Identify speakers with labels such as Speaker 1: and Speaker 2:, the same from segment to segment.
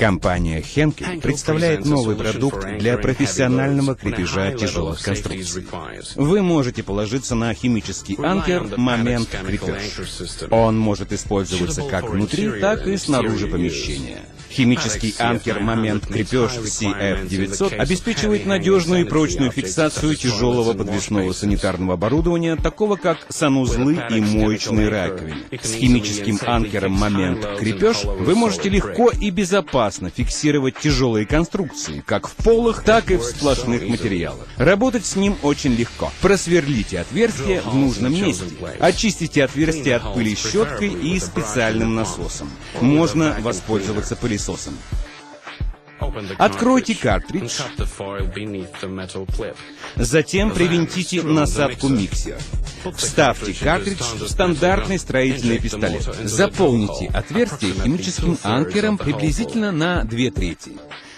Speaker 1: Компания Henkel представляет новый продукт для профессионального крепежа тяжелых конструкций. Вы можете положиться на химический анкер «Момент крепеж». Он может использоваться как внутри, так и снаружи помещения. Химический анкер «Момент крепеж» CF900 обеспечивает надежную и прочную фиксацию тяжелого подвесного санитарного оборудования, такого как санузлы и моечные раковины. С химическим анкером «Момент крепеж» вы можете легко и безопасно фиксировать тяжелые конструкции, как в полых, так и в сплошных материалах. Работать с ним очень легко. Просверлите отверстие в нужном месте. Очистите отверстие от пыли щеткой и специальным насосом. Можно воспользоваться пылесосом пылесосом. Откройте картридж, затем привинтите насадку миксера. Вставьте картридж в стандартный строительный пистолет. Заполните отверстие химическим анкером приблизительно на две трети.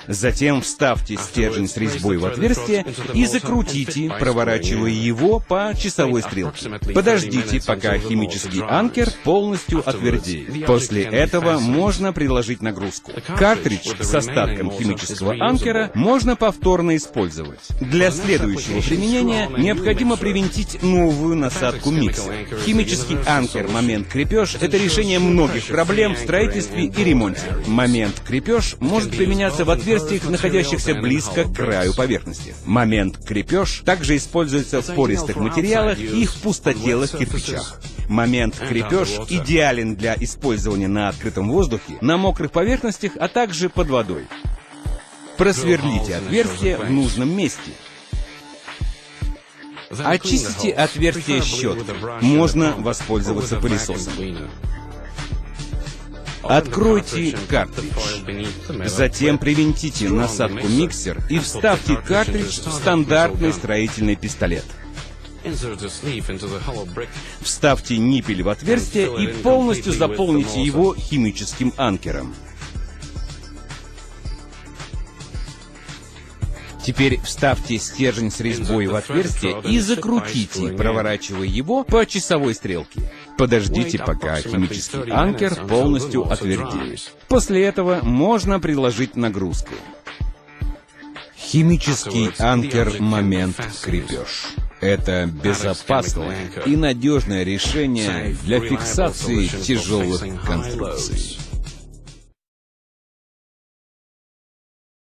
Speaker 1: Затем вставьте стержень с резьбой в отверстие и закрутите, проворачивая его по часовой стрелке. Подождите, пока химический анкер полностью отвердеет. После этого можно приложить нагрузку. Картридж с остатком химического анкера можно повторно использовать. Для следующего применения необходимо привинтить новую насадку микса. Химический анкер момент крепеж — это решение многих проблем в строительстве и ремонте. Момент крепеж может применяться в отверстие отверстиях, находящихся близко к краю поверхности. Момент крепеж также используется в пористых материалах и в пустотелых кирпичах. Момент крепеж идеален для использования на открытом воздухе, на мокрых поверхностях, а также под водой. Просверлите отверстие в нужном месте. Очистите отверстие щеткой. Можно воспользоваться пылесосом. Откройте картридж. Затем привинтите насадку миксер и вставьте картридж в стандартный строительный пистолет. Вставьте ниппель в отверстие и полностью заполните его химическим анкером. Теперь вставьте стержень с резьбой в отверстие и закрутите, проворачивая его по часовой стрелке. Подождите, пока химический анкер полностью отвердеет. После этого можно приложить нагрузку. Химический анкер «Момент крепеж». Это безопасное и надежное решение для фиксации тяжелых конструкций.